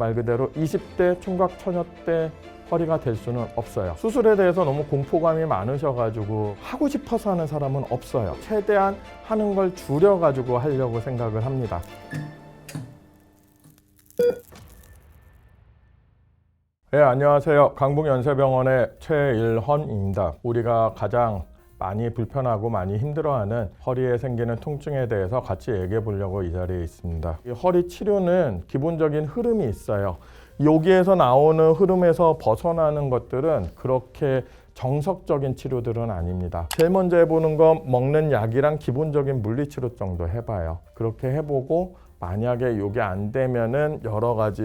말 그대로 20대 총각 처녀 때 허리가 될 수는 없어요. 수술에 대해서 너무 공포감이 많으셔가지고 하고 싶어서 하는 사람은 없어요. 최대한 하는 걸 줄여가지고 하려고 생각을 합니다. 네, 안녕하세요. 강북연세병원의 최일헌입니다. 우리가 가장 많이 불편하고 많이 힘들어하는 허리에 생기는 통증에 대해서 같이 얘기해 보려고 이 자리에 있습니다. 이 허리 치료는 기본적인 흐름이 있어요. 여기에서 나오는 흐름에서 벗어나는 것들은 그렇게 정석적인 치료들은 아닙니다. 제일 먼저 해보는 건 먹는 약이랑 기본적인 물리치료 정도 해봐요. 그렇게 해보고 만약에 이게 안 되면은 여러 가지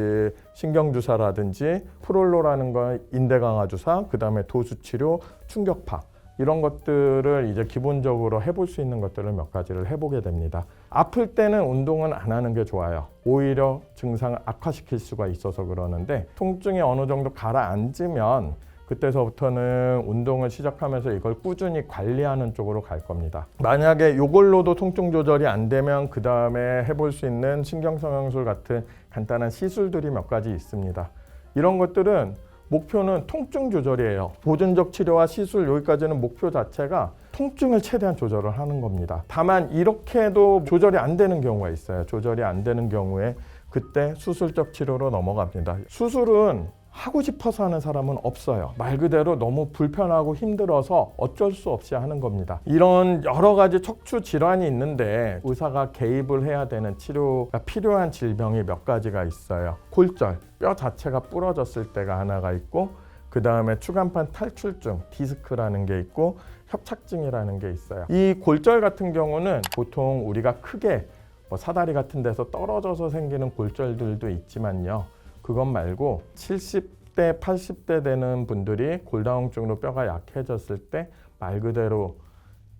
신경주사라든지 프롤로라는 건 인대 강화 주사, 그 다음에 도수치료, 충격파 이런 것들을 이제 기본적으로 해볼 수 있는 것들을 몇 가지를 해보게 됩니다. 아플 때는 운동은 안 하는 게 좋아요. 오히려 증상을 악화시킬 수가 있어서 그러는데 통증이 어느 정도 가라앉으면 그때서부터는 운동을 시작하면서 이걸 꾸준히 관리하는 쪽으로 갈 겁니다. 만약에 이걸로도 통증 조절이 안 되면 그 다음에 해볼 수 있는 신경성형술 같은 간단한 시술들이 몇 가지 있습니다. 이런 것들은 목표는 통증 조절이에요. 보존적 치료와 시술 여기까지는 목표 자체가 통증을 최대한 조절을 하는 겁니다. 다만 이렇게 해도 조절이 안 되는 경우가 있어요. 조절이 안 되는 경우에 그때 수술적 치료로 넘어갑니다. 수술은 하고 싶어서 하는 사람은 없어요. 말 그대로 너무 불편하고 힘들어서 어쩔 수 없이 하는 겁니다. 이런 여러 가지 척추 질환이 있는데 의사가 개입을 해야 되는 치료가 필요한 질병이 몇 가지가 있어요. 골절, 뼈 자체가 부러졌을 때가 하나가 있고 그 다음에 추간판 탈출증, 디스크라는 게 있고 협착증이라는 게 있어요. 이 골절 같은 경우는 보통 우리가 크게 뭐 사다리 같은 데서 떨어져서 생기는 골절들도 있지만요. 그것 말고 70대, 80대 되는 분들이 골다공증으로 뼈가 약해졌을 때 말 그대로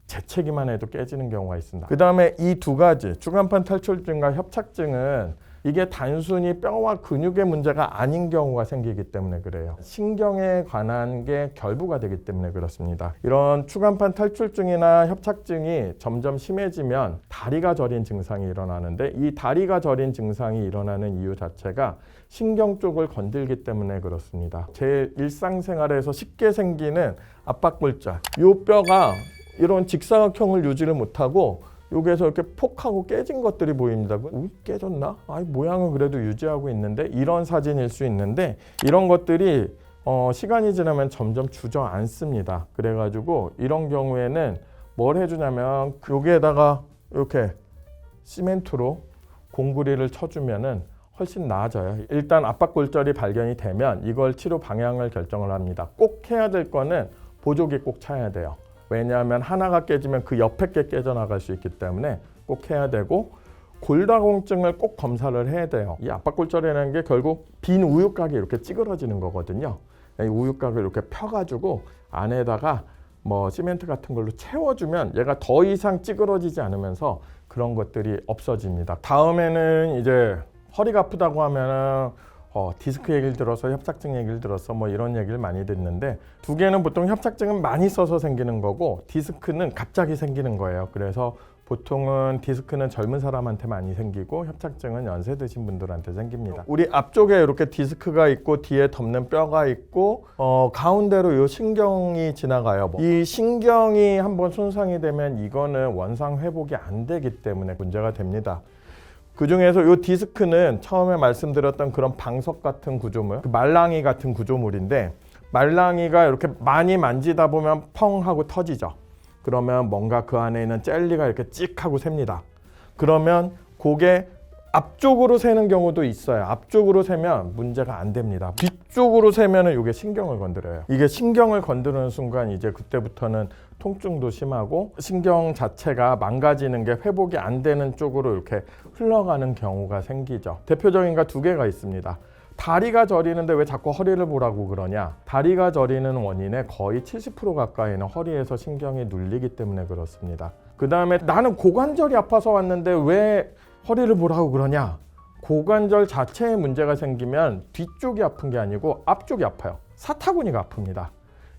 재채기만 해도 깨지는 경우가 있습니다. 그 다음에 이 두 가지 추간판 탈출증과 협착증은 이게 단순히 뼈와 근육의 문제가 아닌 경우가 생기기 때문에 그래요. 신경에 관한 게 결부가 되기 때문에 그렇습니다. 이런 추간판 탈출증이나 협착증이 점점 심해지면 다리가 저린 증상이 일어나는데 이 다리가 저린 증상이 일어나는 이유 자체가 신경 쪽을 건들기 때문에 그렇습니다. 제 일상생활에서 쉽게 생기는 압박골절. 이 뼈가 이런 직사각형을 유지를 못하고 여기에서 이렇게 폭하고 깨진 것들이 보입니다. 우 깨졌나? 아, 모양은 그래도 유지하고 있는데 이런 사진일 수 있는데 이런 것들이 어, 시간이 지나면 점점 주저앉습니다. 그래가지고 이런 경우에는 뭘 해주냐면 여기에다가 이렇게 시멘트로 공구리를 쳐주면은 훨씬 나아져요. 일단 압박골절이 발견이 되면 이걸 치료 방향을 결정을 합니다. 꼭 해야 될 거는 보조기 꼭 차야 돼요. 왜냐하면 하나가 깨지면 그 옆에 게 깨져나갈 수 있기 때문에 꼭 해야 되고 골다공증을 꼭 검사를 해야 돼요. 이 압박골절이라는 게 결국 빈 우유곽이 이렇게 찌그러지는 거거든요. 이 우유곽을 이렇게 펴가지고 안에다가 뭐 시멘트 같은 걸로 채워주면 얘가 더 이상 찌그러지지 않으면서 그런 것들이 없어집니다. 다음에는 이제 허리가 아프다고 하면은 어, 디스크 얘기를 들어서 협착증 얘기를 들어서 뭐 이런 얘기를 많이 듣는데 두 개는 보통 협착증은 많이 써서 생기는 거고 디스크는 갑자기 생기는 거예요. 그래서 보통은 디스크는 젊은 사람한테 많이 생기고 협착증은 연세 드신 분들한테 생깁니다. 우리 앞쪽에 이렇게 디스크가 있고 뒤에 덮는 뼈가 있고 어, 가운데로 이 신경이 지나가요. 뭐 이 신경이 한번 손상이 되면 이거는 원상 회복이 안 되기 때문에 문제가 됩니다. 그 중에서 이 디스크는 처음에 말씀드렸던 그런 방석 같은 구조물, 그 말랑이 같은 구조물인데 말랑이가 이렇게 많이 만지다 보면 펑 하고 터지죠. 그러면 뭔가 그 안에 있는 젤리가 이렇게 찍 하고 셉니다. 그러면 그게 앞쪽으로 새는 경우도 있어요. 앞쪽으로 새면 문제가 안 됩니다. 뒤쪽으로 새면은 이게 신경을 건드려요. 이게 신경을 건드리는 순간 이제 그때부터는 통증도 심하고 신경 자체가 망가지는 게 회복이 안 되는 쪽으로 이렇게 흘러가는 경우가 생기죠. 대표적인 거 두 개가 있습니다. 다리가 저리는데 왜 자꾸 허리를 보라고 그러냐? 다리가 저리는 원인의 거의 70% 가까이는 허리에서 신경이 눌리기 때문에 그렇습니다. 그 다음에 나는 고관절이 아파서 왔는데 왜 허리를 보라고 그러냐? 고관절 자체에 문제가 생기면 뒤쪽이 아픈 게 아니고 앞쪽이 아파요. 사타구니가 아픕니다.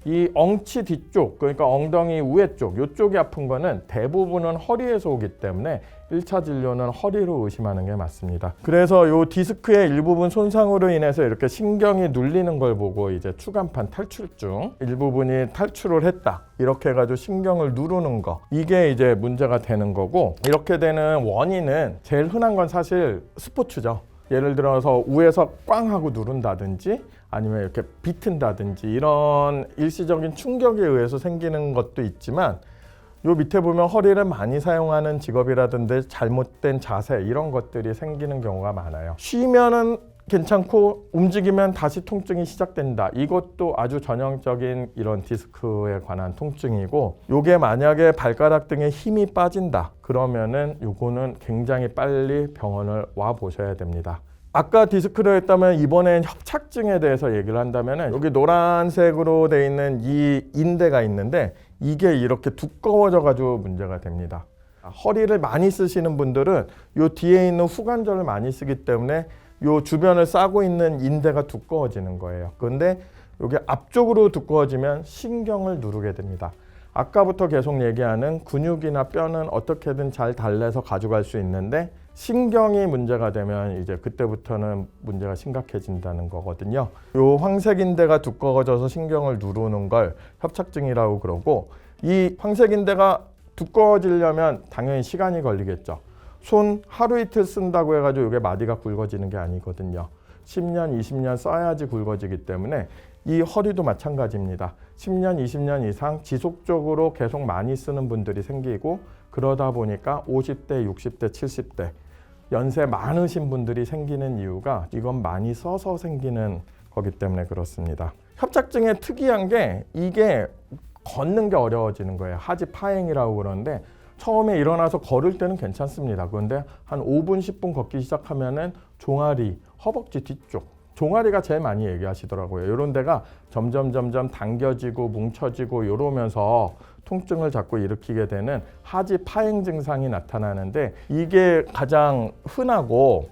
이 엉치 뒤쪽, 그러니까 엉덩이 우회 쪽, 이쪽이 아픈 거는 대부분은 허리에서 오기 때문에 1차 진료는 허리로 의심하는 게 맞습니다. 그래서 요 디스크의 일부분 손상으로 인해서 이렇게 신경이 눌리는 걸 보고 이제 추간판 탈출증 일부분이 탈출을 했다. 이렇게 해가지고 신경을 누르는 거 이게 이제 문제가 되는 거고 이렇게 되는 원인은 제일 흔한 건 사실 스포츠죠. 예를 들어서 위에서 꽝 하고 누른다든지 아니면 이렇게 비튼다든지 이런 일시적인 충격에 의해서 생기는 것도 있지만 요 밑에 보면 허리를 많이 사용하는 직업이라든지 잘못된 자세 이런 것들이 생기는 경우가 많아요. 쉬면은 괜찮고 움직이면 다시 통증이 시작된다. 이것도 아주 전형적인 이런 디스크에 관한 통증이고 요게 만약에 발가락 등에 힘이 빠진다. 그러면은 요거는 굉장히 빨리 병원을 와 보셔야 됩니다. 아까 디스크를 했다면 이번엔 협착증에 대해서 얘기를 한다면 여기 노란색으로 돼 있는 이 인대가 있는데 이게 이렇게 두꺼워져 가지고 문제가 됩니다. 허리를 많이 쓰시는 분들은 요 뒤에 있는 후관절을 많이 쓰기 때문에 요 주변을 싸고 있는 인대가 두꺼워지는 거예요. 그런데 이게 앞쪽으로 두꺼워지면 신경을 누르게 됩니다. 아까부터 계속 얘기하는 근육이나 뼈는 어떻게든 잘 달래서 가져갈 수 있는데 신경이 문제가 되면 이제 그때부터는 문제가 심각해진다는 거거든요. 요 황색인대가 두꺼워져서 신경을 누르는 걸 협착증이라고 그러고 이 황색인대가 두꺼워지려면 당연히 시간이 걸리겠죠. 손 하루 이틀 쓴다고 해가지고 이게 마디가 굵어지는 게 아니거든요. 10년, 20년 써야지 굵어지기 때문에 이 허리도 마찬가지입니다. 10년, 20년 이상 지속적으로 계속 많이 쓰는 분들이 생기고 그러다 보니까 50대, 60대, 70대 연세 많으신 분들이 생기는 이유가 이건 많이 써서 생기는 거기 때문에 그렇습니다. 협착증의 특이한 게 이게 걷는 게 어려워지는 거예요. 하지 파행이라고 그러는데 처음에 일어나서 걸을 때는 괜찮습니다. 그런데 한 5분, 10분 걷기 시작하면은 종아리, 허벅지 뒤쪽 종아리가 제일 많이 얘기하시더라고요. 이런 데가 점점 점점 당겨지고 뭉쳐지고 이러면서 통증을 자꾸 일으키게 되는 하지 파행 증상이 나타나는데 이게 가장 흔하고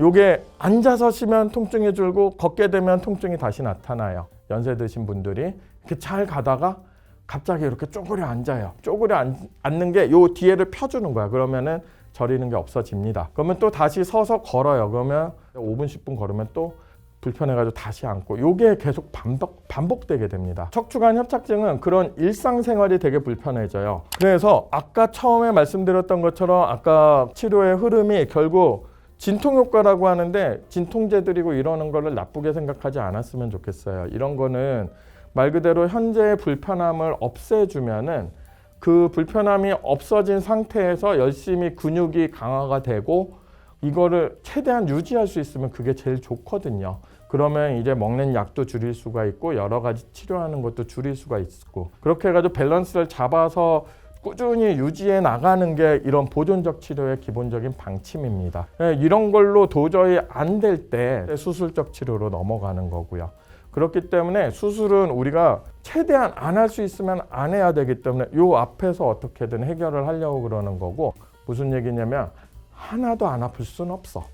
요게 앉아서 쉬면 통증이 줄고 걷게 되면 통증이 다시 나타나요. 연세 드신 분들이 이렇게 잘 가다가 갑자기 이렇게 쪼그려 앉아요. 쪼그려 앉, 앉는 게 요 뒤에를 펴주는 거야. 그러면은 저리는 게 없어집니다. 그러면 또 다시 서서 걸어요. 그러면 5분, 10분 걸으면 또 불편해가지고 다시 앉고 요게 계속 반복, 반복되게 됩니다. 척추관 협착증은 그런 일상생활이 되게 불편해져요. 그래서 아까 처음에 말씀드렸던 것처럼 아까 치료의 흐름이 결국 진통 효과라고 하는데 진통제들이고 이러는 거를 나쁘게 생각하지 않았으면 좋겠어요. 이런 거는 말 그대로 현재의 불편함을 없애주면은 그 불편함이 없어진 상태에서 열심히 근육이 강화가 되고 이거를 최대한 유지할 수 있으면 그게 제일 좋거든요. 그러면 이제 먹는 약도 줄일 수가 있고 여러 가지 치료하는 것도 줄일 수가 있고 그렇게 해가지고 밸런스를 잡아서 꾸준히 유지해 나가는 게 이런 보존적 치료의 기본적인 방침입니다. 예, 이런 걸로 도저히 안 될 때 수술적 치료로 넘어가는 거고요. 그렇기 때문에 수술은 우리가 최대한 안 할 수 있으면 안 해야 되기 때문에 요 앞에서 어떻게든 해결을 하려고 그러는 거고 무슨 얘기냐면 하나도 안 아플 수는 없어.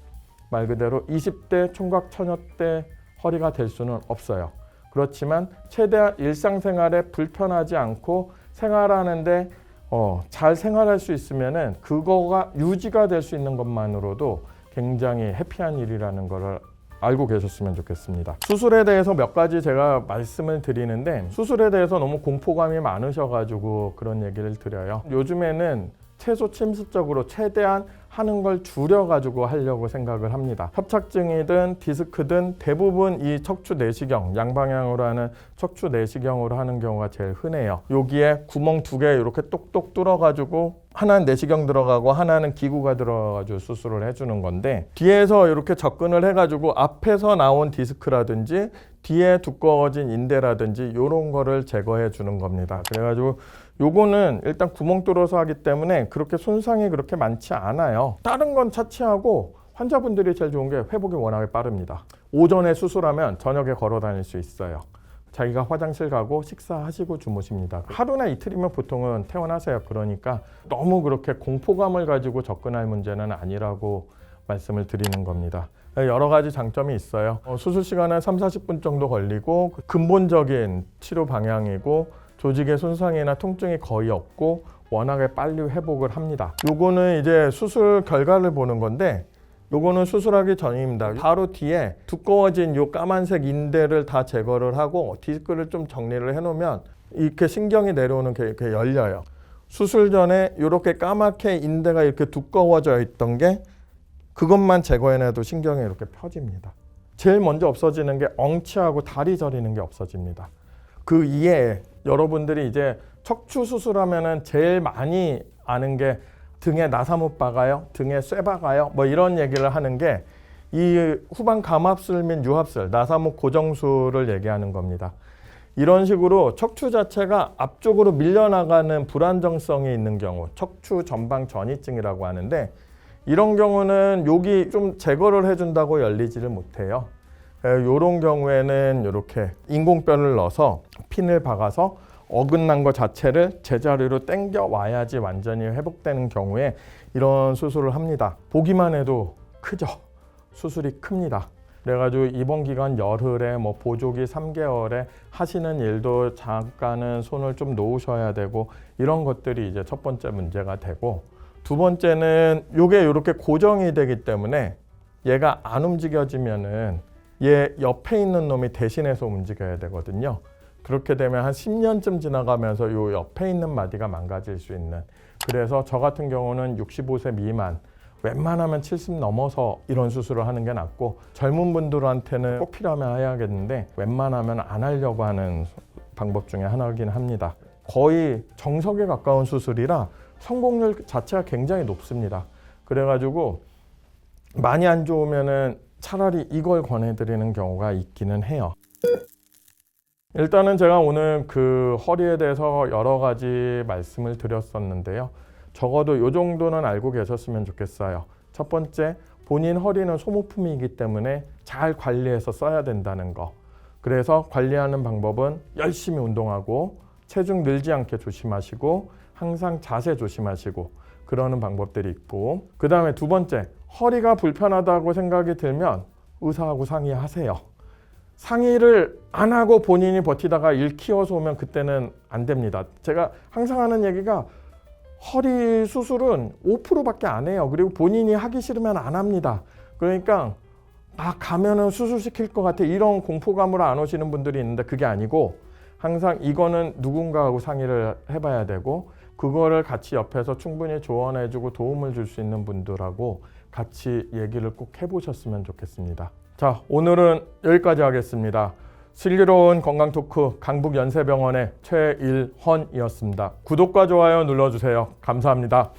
말 그대로 20대 총각 처녀 때 허리가 될 수는 없어요. 그렇지만 최대한 일상생활에 불편하지 않고 생활하는데 어, 잘 생활할 수 있으면은 그거가 유지가 될 수 있는 것만으로도 굉장히 해피한 일이라는 것을 알고 계셨으면 좋겠습니다. 수술에 대해서 몇 가지 제가 말씀을 드리는데 수술에 대해서 너무 공포감이 많으셔가지고 그런 얘기를 드려요. 요즘에는 최소 침습적으로 최대한 하는 걸 줄여가지고 하려고 생각을 합니다. 협착증이든 디스크든 대부분 이 척추 내시경, 양방향으로 하는 척추 내시경으로 하는 경우가 제일 흔해요. 여기에 구멍 두 개 이렇게 똑똑 뚫어가지고 하나는 내시경 들어가고 하나는 기구가 들어가지고 수술을 해주는 건데 뒤에서 이렇게 접근을 해가지고 앞에서 나온 디스크라든지 뒤에 두꺼워진 인대라든지 이런 거를 제거해 주는 겁니다. 그래가지고 요거는 일단 구멍 뚫어서 하기 때문에 그렇게 손상이 그렇게 많지 않아요. 다른 건 차치하고 환자분들이 제일 좋은 게 회복이 워낙에 빠릅니다. 오전에 수술하면 저녁에 걸어 다닐 수 있어요. 자기가 화장실 가고 식사하시고 주무십니다. 하루나 이틀이면 보통은 퇴원하세요. 그러니까 너무 그렇게 공포감을 가지고 접근할 문제는 아니라고 말씀을 드리는 겁니다. 여러 가지 장점이 있어요. 어, 수술 시간은 3, 40분 정도 걸리고 근본적인 치료 방향이고 조직의 손상이나 통증이 거의 없고 워낙에 빨리 회복을 합니다. 요거는 이제 수술 결과를 보는 건데 요거는 수술하기 전입니다. 바로 뒤에 두꺼워진 요 까만색 인대를 다 제거를 하고 디스크를 좀 정리를 해놓으면 이렇게 신경이 내려오는 게 이렇게 열려요. 수술 전에 이렇게 까맣게 인대가 이렇게 두꺼워져 있던 게 그것만 제거해내도 신경이 이렇게 펴집니다. 제일 먼저 없어지는 게 엉치하고 다리 저리는 게 없어집니다. 그 이에 여러분들이 이제 척추 수술하면은 제일 많이 아는 게 등에 나사못 박아요, 등에 쇠 박아요, 뭐 이런 얘기를 하는 게 이 후방 감압술 및 유합술, 나사목 고정술을 얘기하는 겁니다. 이런 식으로 척추 자체가 앞쪽으로 밀려나가는 불안정성이 있는 경우, 척추 전방 전이증이라고 하는데 이런 경우는 여기 좀 제거를 해준다고 열리지를 못해요. 이런 경우에는 이렇게 인공뼈를 넣어서 핀을 박아서 어긋난 것 자체를 제자리로 당겨 와야지 완전히 회복되는 경우에 이런 수술을 합니다. 보기만 해도 크죠. 수술이 큽니다. 그래가지고 이번 기간 열흘에 뭐 보조기 3개월에 하시는 일도 잠깐은 손을 좀 놓으셔야 되고 이런 것들이 이제 첫 번째 문제가 되고 두 번째는 요게 이렇게 고정이 되기 때문에 얘가 안 움직여지면은 얘 옆에 있는 놈이 대신해서 움직여야 되거든요. 그렇게 되면 한 10년쯤 지나가면서 요 옆에 있는 마디가 망가질 수 있는 그래서 저 같은 경우는 65세 미만 웬만하면 70 넘어서 이런 수술을 하는 게 낫고 젊은 분들한테는 꼭 필요하면 해야겠는데 웬만하면 안 하려고 하는 방법 중에 하나이긴 합니다. 거의 정석에 가까운 수술이라 성공률 자체가 굉장히 높습니다. 그래가지고 많이 안 좋으면은 차라리 이걸 권해드리는 경우가 있기는 해요. 일단은 제가 오늘 그 허리에 대해서 여러 가지 말씀을 드렸었는데요. 적어도 요 정도는 알고 계셨으면 좋겠어요. 첫 번째, 본인 허리는 소모품이기 때문에 잘 관리해서 써야 된다는 거. 그래서 관리하는 방법은 열심히 운동하고 체중 늘지 않게 조심하시고 항상 자세 조심하시고 그러는 방법들이 있고 그 다음에 두 번째 허리가 불편하다고 생각이 들면 의사하고 상의하세요. 상의를 안 하고 본인이 버티다가 일 키워서 오면 그때는 안 됩니다. 제가 항상 하는 얘기가 허리 수술은 5%밖에 안 해요. 그리고 본인이 하기 싫으면 안 합니다. 그러니까 막 가면은 수술시킬 것 같아 이런 공포감으로 안 오시는 분들이 있는데 그게 아니고 항상 이거는 누군가하고 상의를 해봐야 되고 그거를 같이 옆에서 충분히 조언해주고 도움을 줄 수 있는 분들하고 같이 얘기를 꼭 해보셨으면 좋겠습니다. 자 오늘은 여기까지 하겠습니다. 슬기로운 건강 토크 강북 연세병원의 최일헌이었습니다. 구독과 좋아요 눌러주세요. 감사합니다.